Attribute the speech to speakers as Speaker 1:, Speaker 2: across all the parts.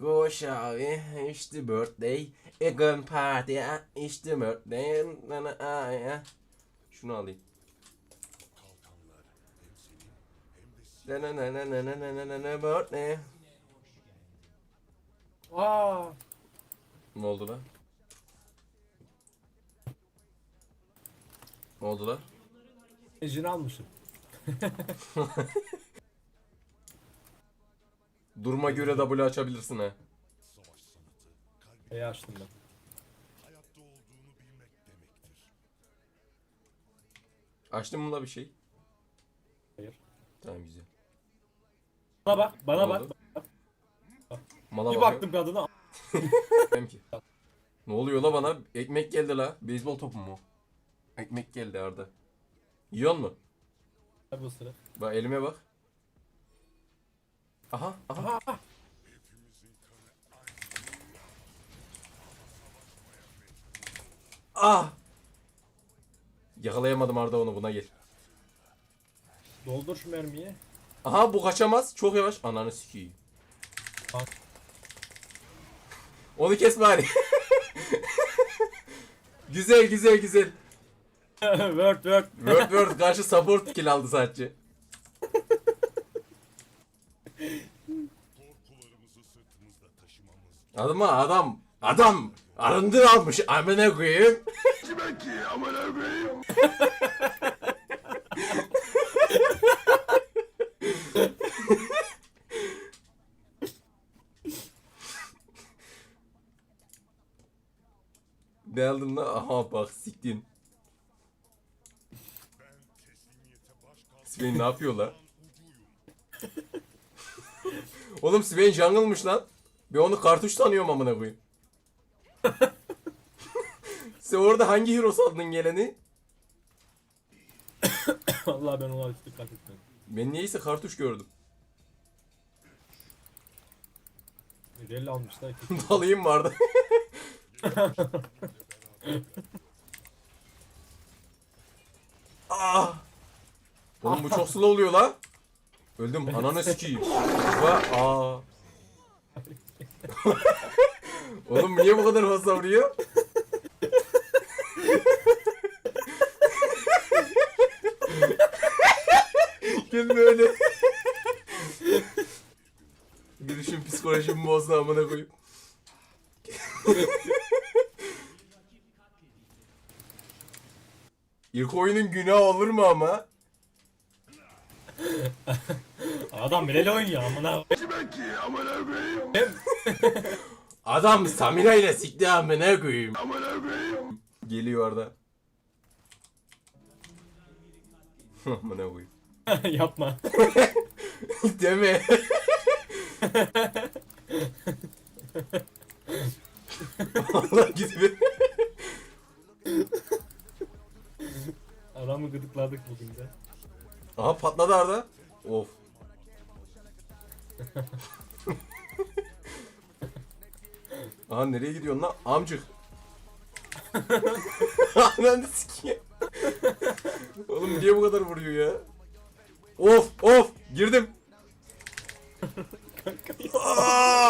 Speaker 1: Go we? It's the birthday. A gun party. It's the birthday. Na, na, ya. Şunu alayım. Na na na na na na na na na na birthday.
Speaker 2: Aa.
Speaker 1: Ne oldu lan? Ne oldu lan?
Speaker 2: Ejini almışım.
Speaker 1: Duruma göre W açabilirsin ha.
Speaker 2: E'yi açtım ben.
Speaker 1: Açtın mı la bir şey?
Speaker 2: Hayır.
Speaker 1: Tamam güzel.
Speaker 2: Bana bak, bana bak.
Speaker 1: oldu? Mala
Speaker 2: Bir baktım kadına.
Speaker 1: Bilmem ki. Ne oluyor la bana? Ekmek geldi la. Beyzbol topu mu? Ekmek geldi Arda. Yiyor mu?
Speaker 2: Bu sıra.
Speaker 1: Bak elime bak. Aha aha.
Speaker 2: Aha.
Speaker 1: Ah! Yakalayamadım Arda onu buna gel.
Speaker 2: Doldur şu mermiyi.
Speaker 1: Aha bu kaçamaz. Çok yavaş. Ananı sikeyim.
Speaker 2: Bak.
Speaker 1: Onu kes bari. güzel güzel güzel.
Speaker 2: word word.
Speaker 1: Word Word karşı support kill aldı sadece. Adam mı adam adam arındır almış amına koyayım. ne aldın lan? Aha bak siktin. Sven ne yapıyor lan? Oğlum Sven jungle'mış lan. Ben onu kartuş sanıyorum amına koyayım. Sen orada hangi hero sandın geleni?
Speaker 2: Vallahi ben ona hiç dikkat etmedim.
Speaker 1: Ben niyeyse kartuş gördüm.
Speaker 2: Rally almışlar ki.
Speaker 1: Dalayım vardı. ah! Oğlum bu çok slow oluyor la. Öldüm. Ananı sikeyim. Aa. Oğlum niye bu kadar fazla vuruyor? Gel böyle. Gülüşüm psikolojimi bozdu amına koyayım. İlk oyunun günahı olur mu ama?
Speaker 2: Adam rally oynuyor amına.
Speaker 1: Adam Samira ile sikti amına koyayım. Geliyor orada. amına koyayım.
Speaker 2: Yapma.
Speaker 1: Deme. Allah gidiyor.
Speaker 2: Adamı gıdıkladık bugün de.
Speaker 1: Aha patladı Arda. Of. Aha nereye gidiyorsun lan? Amcık. Ananı sikeyim. Oğlum niye bu kadar vuruyor ya? Of of girdim. Aa!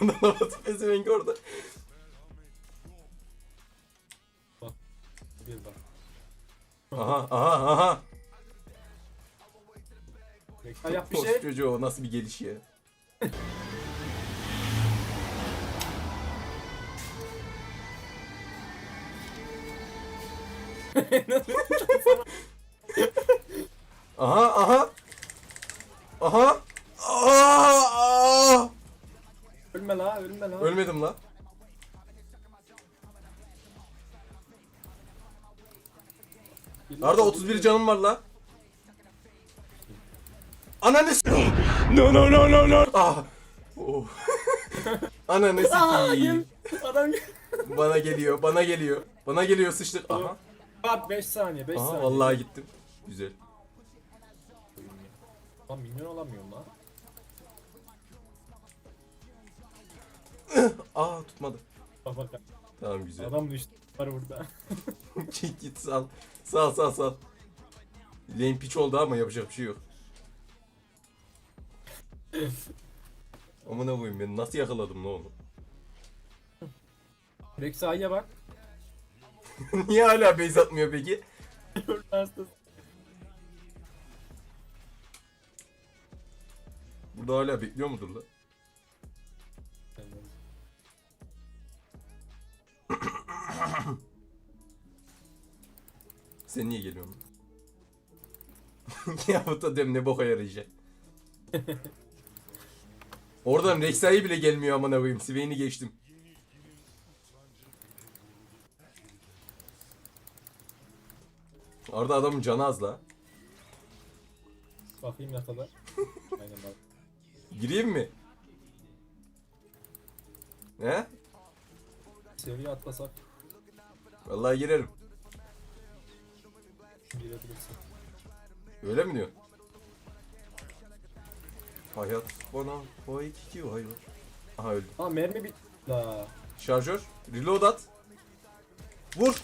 Speaker 1: Milyon alamatı pezevenk orada.
Speaker 2: Bir bak.
Speaker 1: Aha aha aha.
Speaker 2: Bekle yap bir şey.
Speaker 1: çocuğu o nasıl bir geliş ya. aha. Aha. Arda 31 canım var la. Ananı s- No no no no no. Ah. Oh. Ananı sikeyim.
Speaker 2: Adam
Speaker 1: Bana geliyor, bana geliyor. Bana geliyor sıçtık. Aha.
Speaker 2: Bak 5 saniye 5
Speaker 1: Aha
Speaker 2: saniye.
Speaker 1: vallahi gittim. Güzel.
Speaker 2: Lan minyon alamıyorum lan.
Speaker 1: Aa tutmadı.
Speaker 2: Bak bak.
Speaker 1: Tamam güzel.
Speaker 2: Adam düştü. Var burada.
Speaker 1: Git git sal. Sal sal sal. Lane pitch oldu ama yapacak bir şey yok. Amına koyayım ben nasıl yakaladım lan onu?
Speaker 2: Rex Ay'a bak.
Speaker 1: Niye hala base atmıyor peki?
Speaker 2: Hastası.
Speaker 1: Burada hala bekliyor mudur lan? Sen niye geliyorsun? ya bu totem ne boka yarayacak? Oradan Rek'Sai bile gelmiyor amına koyayım. Swain'i geçtim. Orada adamın canı az la.
Speaker 2: Bakayım ne kadar. Aynen bak.
Speaker 1: Gireyim mi? He?
Speaker 2: Seviye atlasak
Speaker 1: Vallahi girerim.
Speaker 2: girebilirsin.
Speaker 1: Öyle mi diyor? Hayat bana o iki ki hayır. Aha öldü.
Speaker 2: Aa mermi bit. La.
Speaker 1: Şarjör. Reload at. Vur.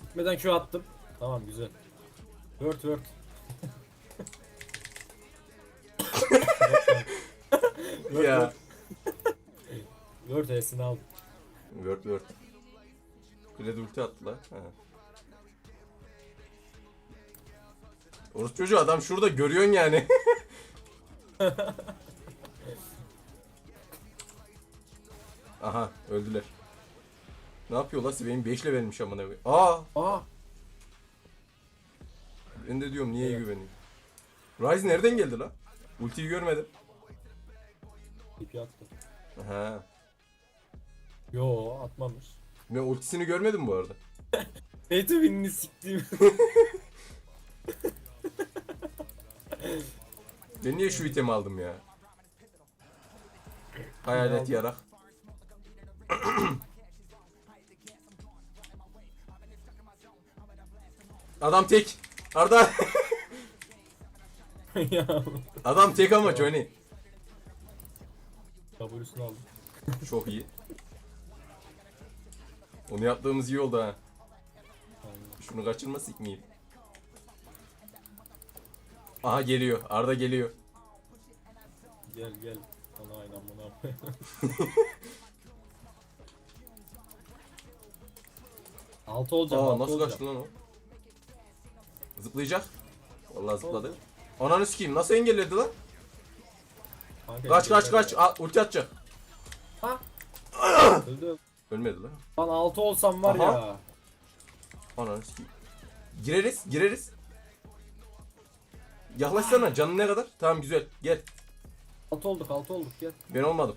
Speaker 2: Gitmeden Q attım. Tamam güzel. Word word. Word
Speaker 1: ya.
Speaker 2: Word E'sini aldım.
Speaker 1: Word word. Kredi ulti attı lan. Ha. Orası çocuğu adam şurada görüyorsun yani. Aha öldüler. Ne yapıyor la Swain 5 vermiş amına koyayım. Aa
Speaker 2: Aa.
Speaker 1: ben de diyorum niye
Speaker 2: Evet.
Speaker 1: güveneyim. Ryze nereden geldi la? Ultiyi görmedim.
Speaker 2: TP attı.
Speaker 1: Ha.
Speaker 2: Yo atmamış.
Speaker 1: Ben ultisini görmedim bu arada.
Speaker 2: Pay to win'ini siktiğim.
Speaker 1: Ben niye şu itemi aldım ya? Hayalet yarak. Adam tek. Arda.
Speaker 2: ya.
Speaker 1: Adam tek ama Johnny.
Speaker 2: W'sunu aldım.
Speaker 1: Çok iyi. Onu yaptığımız iyi oldu ha. Şunu kaçırma sikmeyeyim. Aha geliyor. Arda geliyor.
Speaker 2: Gel gel. Ana aynen bunu Altı olacağım.
Speaker 1: Aa
Speaker 2: altı
Speaker 1: nasıl kaçtı lan o? Zıplayacak. Vallahi zıpladı. Ananı sikeyim nasıl engelledi lan?
Speaker 2: Kanka,
Speaker 1: Kaç kaç kaç. Aa, ulti atacak.
Speaker 2: Ha? Öldü.
Speaker 1: Ölmedi lan.
Speaker 2: Lan altı olsam var
Speaker 1: Aha.
Speaker 2: ya.
Speaker 1: Ananı sikeyim. Gireriz, gireriz. Yaklaşsana canın ne kadar? Tamam güzel. Gel.
Speaker 2: Altı olduk altı olduk gel.
Speaker 1: Ben olmadım.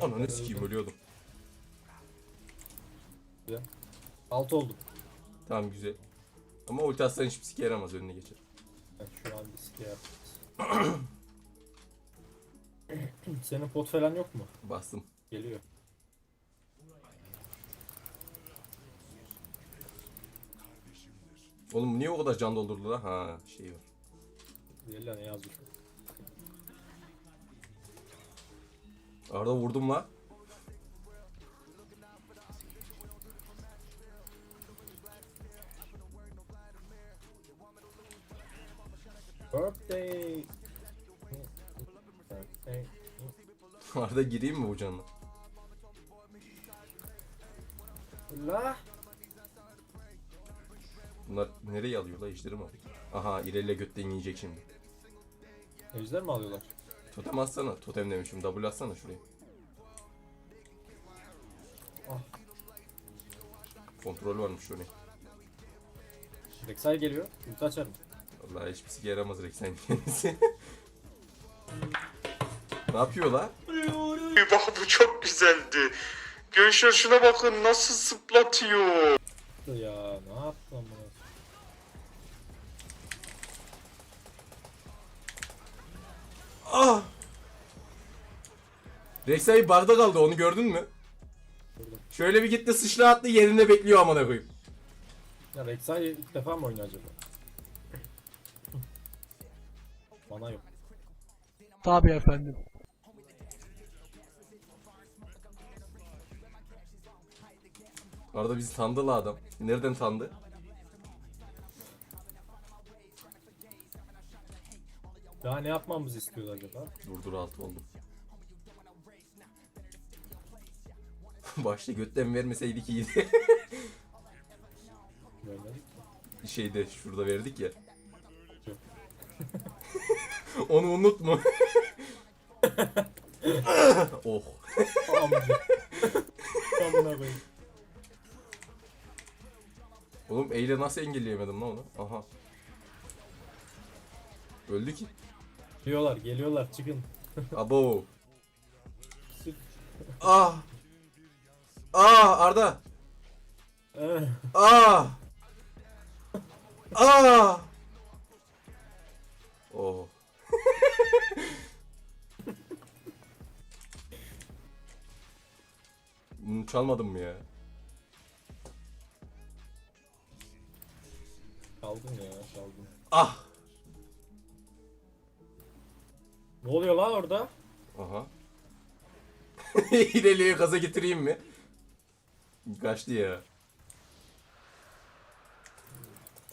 Speaker 1: Ananı sikeyim ölüyordum.
Speaker 2: Güzel. Altı olduk.
Speaker 1: Tamam güzel. Ama ulti atsan hiçbir sike yaramaz önüne geçer.
Speaker 2: Evet, şu an bir sike yapacağız. Senin pot falan yok mu?
Speaker 1: Bastım.
Speaker 2: Geliyor.
Speaker 1: Oğlum niye o kadar can doldurdu lan? Ha şey var.
Speaker 2: Gel lan ne yazmış.
Speaker 1: Arada vurdum la.
Speaker 2: Birthday.
Speaker 1: Arada gireyim mi bu canla?
Speaker 2: La.
Speaker 1: Bunlar nereye alıyor la ejderi mi alıyor? Aha ilerle götten yiyecek şimdi.
Speaker 2: Ejder mi alıyorlar?
Speaker 1: Totem atsana. Totem demişim. W atsana şuraya.
Speaker 2: Ah.
Speaker 1: Kontrol varmış şuraya.
Speaker 2: Rek'Sai geliyor. Ulti açarım.
Speaker 1: Vallahi hiçbir sike yaramaz Rex'en kendisi. ne yapıyor la?
Speaker 3: Bak bu çok güzeldi. Gençler şuna bakın nasıl zıplatıyor.
Speaker 2: Ya ne yaptın bunu?
Speaker 1: Ah! Rex'ay barda kaldı onu gördün mü?
Speaker 2: Gördüm.
Speaker 1: Şöyle bir gitti sıçra attı yerinde bekliyor amına koyayım.
Speaker 2: Ya Rek'Sai ilk defa mı oynuyor acaba? Bana yok.
Speaker 4: Tabii efendim.
Speaker 1: Arada bizi tanıdı la adam. Nereden tanıdı?
Speaker 2: Daha ne yapmamızı istiyordu acaba?
Speaker 1: Dur dur altı oldum. Başta götten vermeseydik iyiydi.
Speaker 2: Görmedik.
Speaker 1: Şeyde şurada verdik ya. Onu unutma. oh.
Speaker 2: Amca. Amına koyayım.
Speaker 1: Oğlum eyle nasıl engelleyemedim lan onu? Aha. Öldü ki.
Speaker 2: Geliyorlar geliyorlar çıkın.
Speaker 1: Abo.
Speaker 2: Sık.
Speaker 1: Ah. Ah Arda. Ah. Ah. Oh. Hmm, Çalmadım mı ya?
Speaker 2: Çaldım ya çaldım.
Speaker 1: Ah.
Speaker 2: Ne oluyor lan orada?
Speaker 1: Aha. İleriye gaza getireyim mi? Kaçtı ya.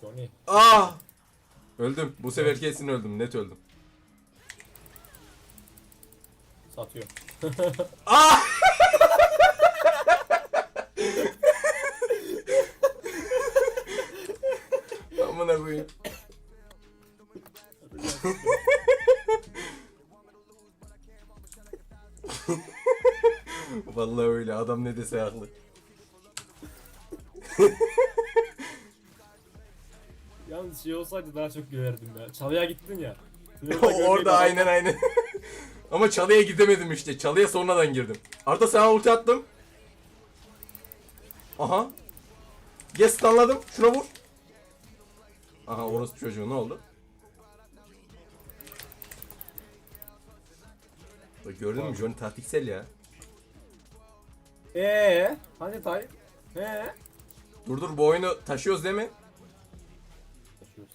Speaker 2: Johnny.
Speaker 1: Ah! Öldüm. Bu sefer kesin öldüm. Net öldüm.
Speaker 2: Satıyor.
Speaker 1: Ah! Amına koyayım. Vallahi öyle. Adam ne dese haklı.
Speaker 2: Yalnız şey olsaydı daha çok gülerdim ya. Çalıya gittin ya.
Speaker 1: Orada aynen aynen. Ama çalıya gidemedim işte. Çalıya sonradan girdim. Arda sana ulti attım. Aha. Yes anladım. Şuna vur. Aha orospu çocuğu ne oldu? Bak Gördün mü Johnny taktiksel ya.
Speaker 2: Eee? Hani tay? Eee?
Speaker 1: Dur dur bu oyunu taşıyoruz değil mi?
Speaker 2: Taşıyoruz.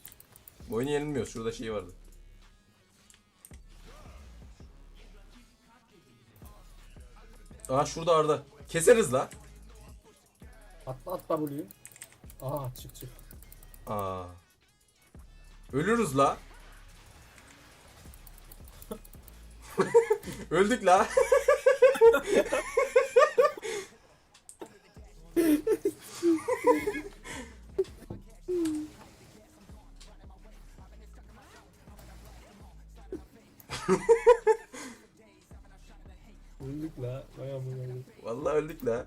Speaker 1: Bu oyunu yenilmiyoruz. Şurada şey vardı. Aha şurada Arda. Keseriz la.
Speaker 2: Atla at W'yu. Aha çık çık.
Speaker 1: Aa. Ölürüz la. Öldük la.
Speaker 2: Öldük la. Vay amına.
Speaker 1: Vallahi öldük la.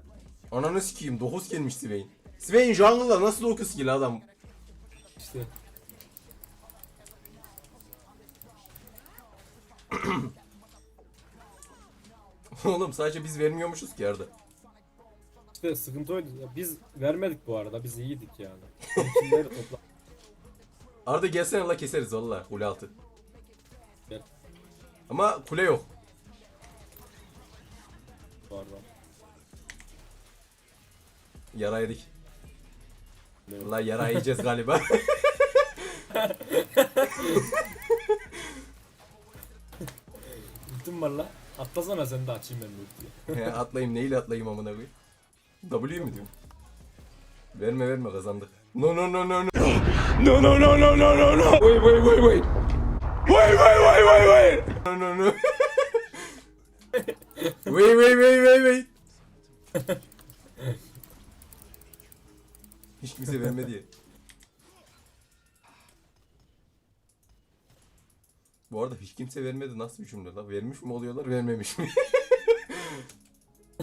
Speaker 1: Ananı sikeyim 9 gelmiş Swain. Swain jungle'da nasıl 9 kill adam?
Speaker 2: İşte.
Speaker 1: Oğlum sadece biz vermiyormuşuz ki Arda.
Speaker 2: İşte sıkıntı oydu. Ya Biz vermedik bu arada. Biz iyiydik yani. Kimleri topla.
Speaker 1: Arda gelsene la keseriz valla kule altı.
Speaker 2: Gel.
Speaker 1: Ama kule yok.
Speaker 2: Arada.
Speaker 1: Yara yedik.
Speaker 2: Ne.
Speaker 1: La yara yiyeceğiz galiba.
Speaker 2: Ultim var la. Atlasana sen de açayım ben bu ultiyi.
Speaker 1: Atlayayım neyle atlayayım amına koyayım? W mi diyorum? Verme verme kazandık. No no no no no. No no no no no no no. Wait wait wait wait. Wait wait wait wait wait. No no no. wait wait wait wait wait. Hiç kimse vermedi Bu arada hiç kimse vermedi nasıl bir cümle la? Vermiş mi oluyorlar vermemiş mi?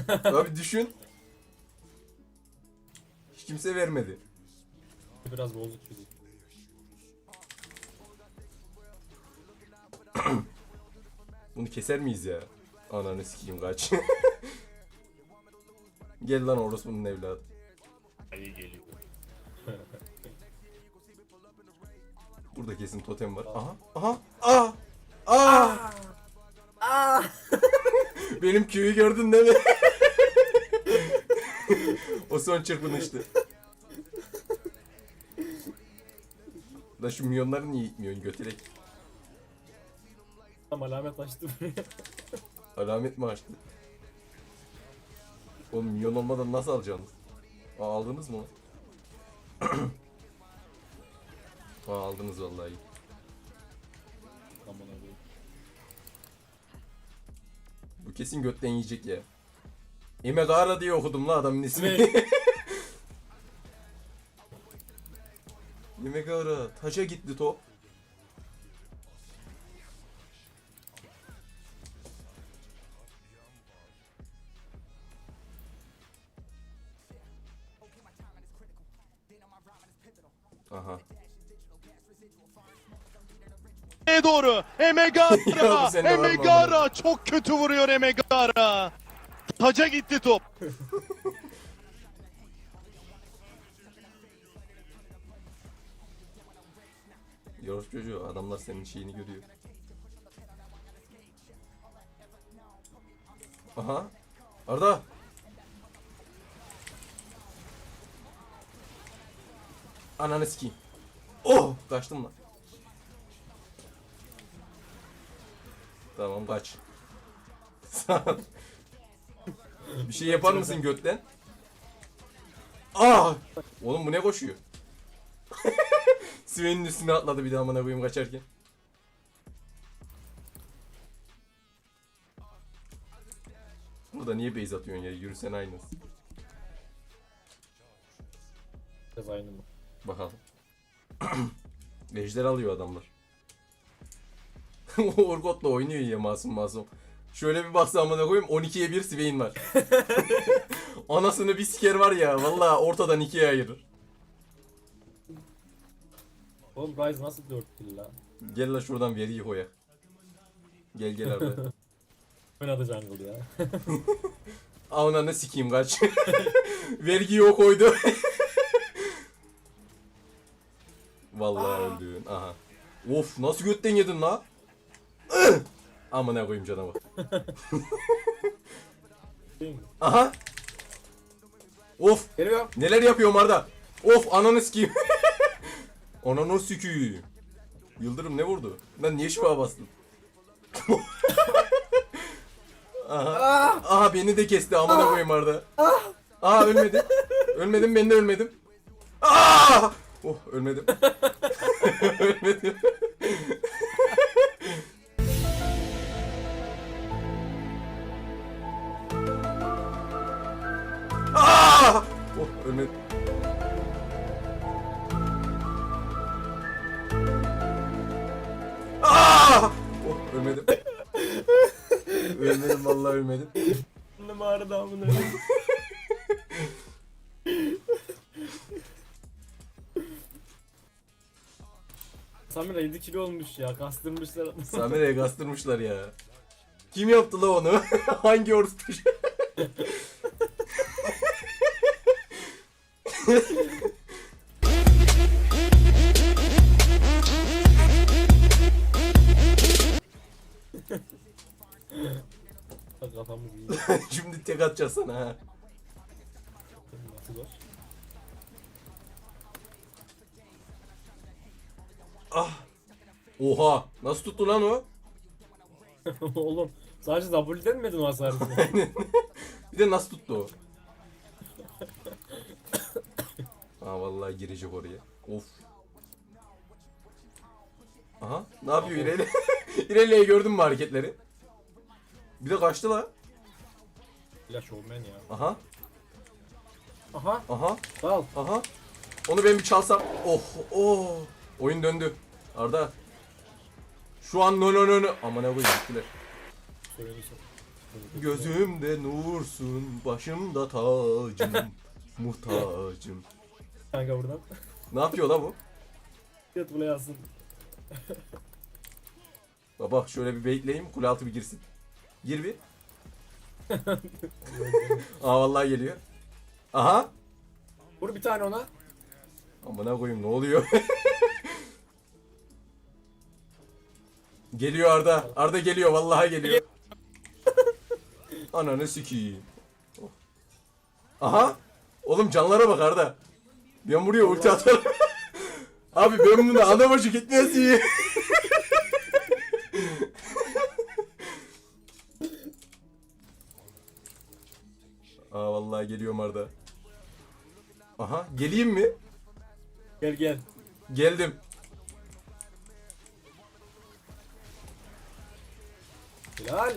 Speaker 1: Abi düşün. Hiç kimse vermedi.
Speaker 2: Biraz bozuk çocuk.
Speaker 1: Bunu keser miyiz ya? Ananı sikeyim kaç. Gel lan orospunun evladı.
Speaker 2: Ali geliyor.
Speaker 1: Burada kesin totem var. Aha. Aha. Aa. Benim Q'yu gördün değil mi? o son çırpınıştı. Da şu milyonları niye itmiyorsun götürek?
Speaker 2: Tam alamet açtı buraya.
Speaker 1: Alamet mi açtı? Oğlum milyon olmadan nasıl alacaksınız? Aa aldınız mı? Aa aldınız vallahi. Kesin götten yiyecek ya. Emegara diye okudum la adamın ismini.
Speaker 2: Ne?
Speaker 1: Emegara taşa gitti top. Var mı
Speaker 5: Emegara çok kötü vuruyor Emegara. Taca gitti top.
Speaker 1: Yoruş çocuğu adamlar senin şeyini görüyor. Aha. Arda. Ananı sikeyim. Oh! Kaçtım lan. Tamam kaç. Bir şey yapar mısın götten? Ah! Oğlum bu ne koşuyor? Sven'in üstüne atladı bir daha amına koyayım kaçarken. Burada niye base atıyorsun ya? Yürüsen aynısı.
Speaker 2: Biraz aynı mı?
Speaker 1: Bakalım. Ejder alıyor adamlar. Orkot'la oynuyor ya masum masum. Şöyle bir baksa amına koyayım 12'ye 1 Swain var. Anasını bir siker var ya vallahi ortadan ikiye ayırır.
Speaker 2: Oğlum Ryze nasıl 4 kill la?
Speaker 1: Gel la şuradan veriyi koyak. Gel gel abi.
Speaker 2: Oynadı jungle ya.
Speaker 1: Ananı sikeyim kaç. Vergiyi o koydu. Vallahi öldün. Aha. Of nasıl götten yedin la? Amına koyayım canavar. Aha. Of
Speaker 2: Geliyor.
Speaker 1: neler yapıyorum Arda. Of ananı sikeyim. ananı sikeyim. Yıldırım ne vurdu? Ben niye şifa bastım? Aha. Aha beni de kesti amına koyayım Arda. Aha ölmedim. Ölmedim ben de ölmedim. Aa! Oh ölmedim. ölmedim. Oh ölmedim. Aa! Oh ölmedim. ölmedim vallahi ölmedim.
Speaker 2: Ne mağarada amına. Samira 7 kilo olmuş ya. Kastırmışlar.
Speaker 1: Samira'ya kastırmışlar ya. Kim yaptı la onu? Hangi orospu?
Speaker 2: Kafamız iyi.
Speaker 1: Şimdi tek atacağız sana ha.
Speaker 2: Nasıl zor?
Speaker 1: Oha! Nasıl tuttu lan o?
Speaker 2: Oğlum sadece W'den mi yedin o hasarı?
Speaker 1: Bir de nasıl tuttu o? Aa vallahi girecek oraya. Of. Aha ne yapıyor İreli? İreli'ye gördün mü hareketleri? Bir de kaçtı la.
Speaker 2: Ya şovmen ya.
Speaker 1: Aha
Speaker 2: Aha
Speaker 1: aha
Speaker 2: dal.
Speaker 1: aha. Onu ben bir çalsam. Oh oh. Oyun döndü. Arda. Şu an no no no no. Aman ne koyayım gittiler. Gözümde nursun, başımda tacım, muhtacım.
Speaker 2: Kanka buradan.
Speaker 1: Ne yapıyor la bu?
Speaker 2: Yat buraya yazsın.
Speaker 1: Baba şöyle bir bekleyeyim, kule altı bir girsin. Gir bir. Aa vallahi geliyor. Aha.
Speaker 2: Vur bir tane ona.
Speaker 1: Amına koyayım ne oluyor? geliyor Arda. Arda geliyor vallahi geliyor. Ananı sikeyim. Oh. Aha. Oğlum canlara bak Arda. Ben buraya ulti atarım. Abi ben bunu ana başı gitmez iyi. Aa vallahi geliyorum Arda. Aha geleyim mi?
Speaker 2: Gel gel.
Speaker 1: Geldim.
Speaker 2: Hilal.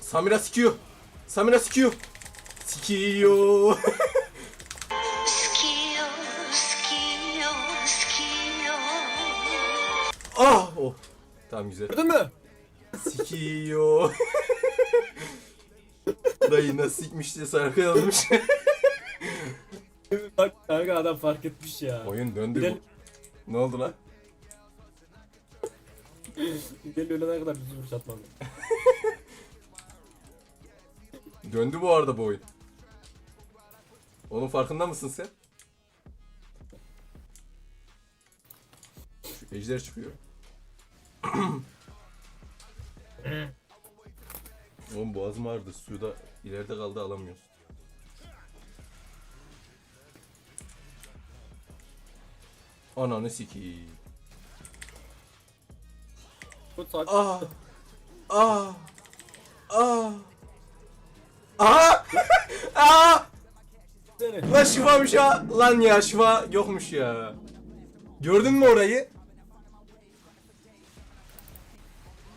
Speaker 1: Samira sikiyor. Samira sikiyor. Sikiyor. Tamam güzel.
Speaker 2: Gördün mü?
Speaker 1: Sikiyor. Dayı nasıl sikmiş diye sarkı yazmış.
Speaker 2: Bak kanka adam fark etmiş ya.
Speaker 1: Oyun döndü
Speaker 2: Gel.
Speaker 1: bu. Ne oldu lan?
Speaker 2: Gel ölene kadar bizi vuruş atmadı.
Speaker 1: Döndü bu arada bu oyun. Onun farkında mısın sen? Şu ejder çıkıyor. Oğlum boğazım ağrıdı. Suda ileride kaldı alamıyoruz. Ananı.
Speaker 2: Bu saat
Speaker 1: Ah! Ah! Ah! Ah!
Speaker 2: seni.
Speaker 1: Lan şifamış ha! Lan ya şifa yokmuş ya. Gördün mü orayı?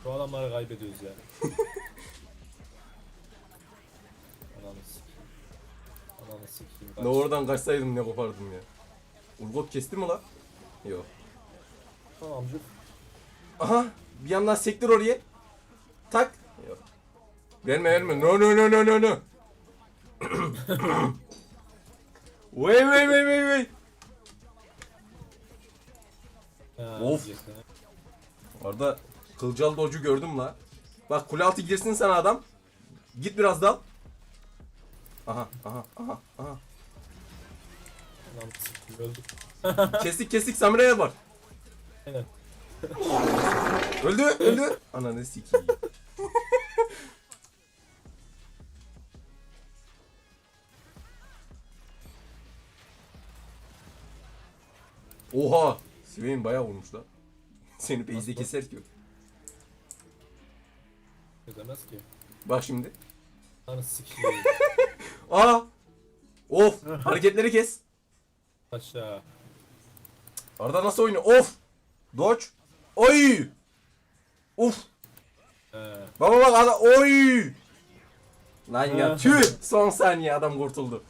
Speaker 2: Şu adamları kaybediyoruz ya. Ananı sikeyim. Ananı sikeyim. Kaç.
Speaker 1: Ne oradan kaçsaydım ne kopardım ya. Urgot kesti mi lan? Yok.
Speaker 2: Tamam amcuk.
Speaker 1: Aha! Bir yandan sektir oraya. Tak. Yok. Verme verme. No no no no no no. Wait wait wait wait wait.
Speaker 2: Ha,
Speaker 1: Of. Orada kılcal docu gördüm la. Bak kule altı girsin sana adam. Git biraz dal. Aha aha aha aha.
Speaker 2: Sikeyim öldük.
Speaker 1: Kestik kestik Samira'ya var.
Speaker 2: Aynen.
Speaker 1: Öldü öldü. Ananı sikeyim. Oha! Swain bayağı vurmuş lan. Seni base'de keser ki.
Speaker 2: Ödemez ki.
Speaker 1: Bak şimdi.
Speaker 2: Ananı sikeyim.
Speaker 1: Aa! Of! Hareketleri kes.
Speaker 2: Aşağı.
Speaker 1: Arda nasıl oynuyor? Of! Dodge. Oy! Uf!
Speaker 2: He.
Speaker 1: Baba bak adam oy! Lan ya tüh! Son saniye adam kurtuldu.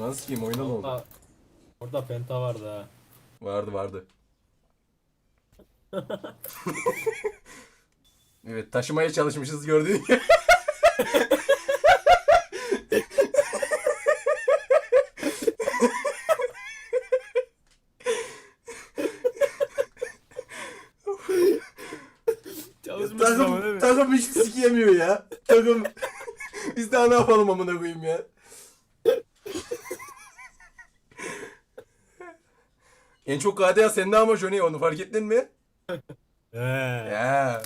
Speaker 1: Nasıl sikeyim oyunda ne oldu?
Speaker 2: Orada, orada penta vardı ha.
Speaker 1: Vardı vardı. Evet taşımaya çalışmışız gördüğün gibi. takım, takım hiçbir sikiyemiyor ya. Takım. Biz daha ne yapalım amına koyayım ya. en çok KDA sende ama Johnny onu fark ettin mi?
Speaker 2: He.
Speaker 1: Ya.